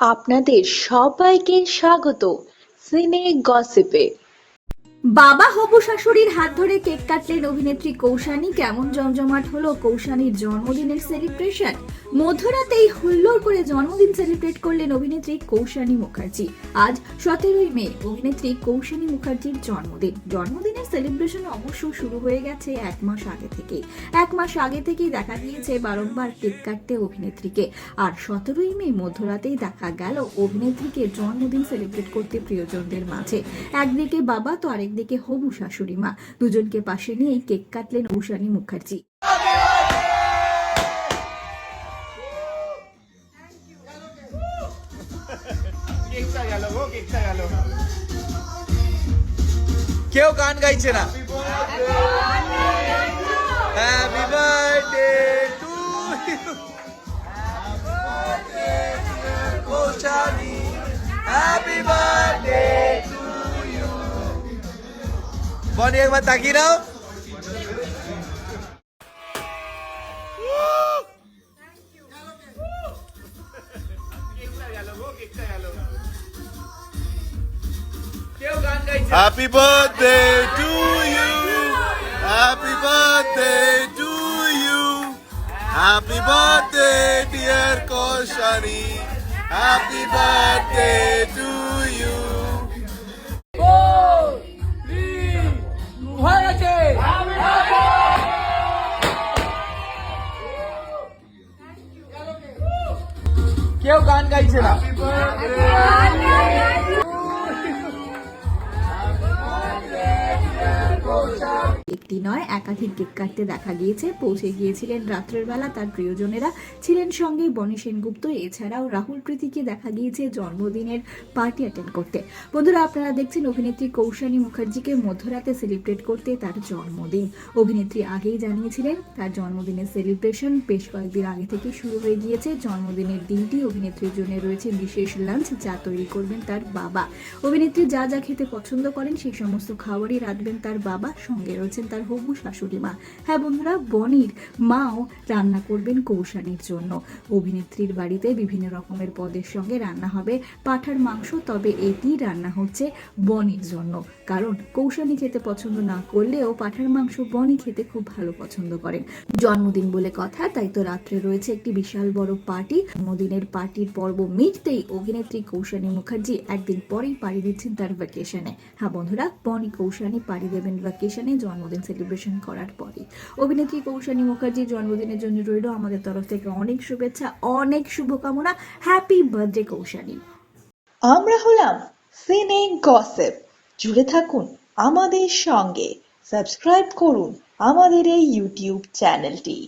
আপনাদের সবাইকে স্বাগত সিনে গসিপে। বাবা হবু শাশুড়ির হাত ধরে কেক কাটলেন অভিনেত্রী কৌশানী। কেমন জমজমাট হলো কৌশানীর জন্মদিনের সেলিব্রেশন? মধ্যরাতেই হুল্লোড় করে জন্মদিন সেলিব্রেট করলেন অভিনেত্রী কৌশানী মুখার্জি। আজ সতেরোই মে, অভিনেত্রী কৌশানী মুখার্জির জন্মদিন। জন্মদিনের সেলিব্রেশন অবশ্য শুরু হয়ে গেছে এক মাস আগে থেকেই। এক মাস আগে থেকেই দেখা গিয়েছে বারংবার কেক কাটতে অভিনেত্রীকে। আর সতেরোই মে মধ্যরাতেই দেখা গেল অভিনেত্রীকে জন্মদিন সেলিব্রেট করতে প্রিয়জনদের মাঝে। একদিকে বাবা তো আরেকদিকে হবু শাশুড়ি মা। দুজনকে পাশে নিয়েই কেক কাটলেন ঔষানী মুখার্জি। কেকটা গেল গো কেকটা গেল। কেউ গান গাইছে না। Happy birthday to Koushani happy birthday to you Bonny একবার তাকিয়ে নাও। Happy birthday to you. Happy birthday to you. Happy birthday, dear Koshani. Happy birthday to you. কেউ গান গাইছে না একটি নয়, একাধিক কেক কাটতে দেখা গিয়েছে, পৌঁছে গিয়েছিলেন রাত্রের বেলা তার প্রিয়জনেরা। ছিলেন সঙ্গে বনি সেনগুপ্ত, এছাড়াও রাহুল প্রীতিকে দেখা গিয়েছে জন্মদিনের পার্টি অ্যাটেন্ড করতে। বন্ধুরা, আপনারা দেখছেন অভিনেত্রী কৌশানী মুখার্জিকে মধ্যরাতে সেলিব্রেট করতে তার জন্মদিন। অভিনেত্রী আগেই জানিয়েছিলেন, তার জন্মদিনের সেলিব্রেশন বেশ কয়েকদিন আগে থেকে শুরু হয়ে গিয়েছে। জন্মদিনের দিনটি অভিনেত্রীর জন্য রয়েছে বিশেষ লাঞ্চ, যা তৈরি করবেন তার বাবা। অভিনেত্রী যা যা খেতে পছন্দ করেন, সেই সমস্ত খাবারই রাখবেন তার বাবা। সঙ্গে রয়েছেন তার হবু শাশুড়ি মা। হ্যাঁ বন্ধুরা, বনির মাও রান্না করবেন কৌশানীর জন্য। অভিনেত্রীর বাড়িতে বিভিন্ন রকমের পদের সঙ্গে রান্না হবে পাঠার মাংস, তবে এটি রান্না হচ্ছে বনির জন্য। কারণ কৌশানি খেতে পছন্দ না করলেও পাঠার মাংস বনি খেতে খুব ভালো পছন্দ করেন জন্মদিন বলে কথা, তাই তো রাত্রে রয়েছে একটি বিশাল বড় পার্টি। জন্মদিনের পার্টির পর্ব মিটতেই অভিনেত্রী কৌশানী মুখার্জি একদিন পরেই পাড়ি দিচ্ছেন তার ভ্যাকেশনে হ্যাঁ বন্ধুরা, বনি কৌশানী পাড়ি দেবেন ভ্যাকেশনে জন্মদিন সেলিব্রেশন করার পরে অভিনেত্রী কৌশানী মুখার্জির জন্মদিনের জন্য রইল আমাদের তরফ থেকে অনেক শুভেচ্ছা, অনেক শুভকামনা। Happy birthday Koushani. আমরা হলাম সিনে গসেপ জুড়ে থাকুন আমাদের সঙ্গে। সাবস্ক্রাইব করুন আমাদের এই ইউটিউব চ্যানেলটি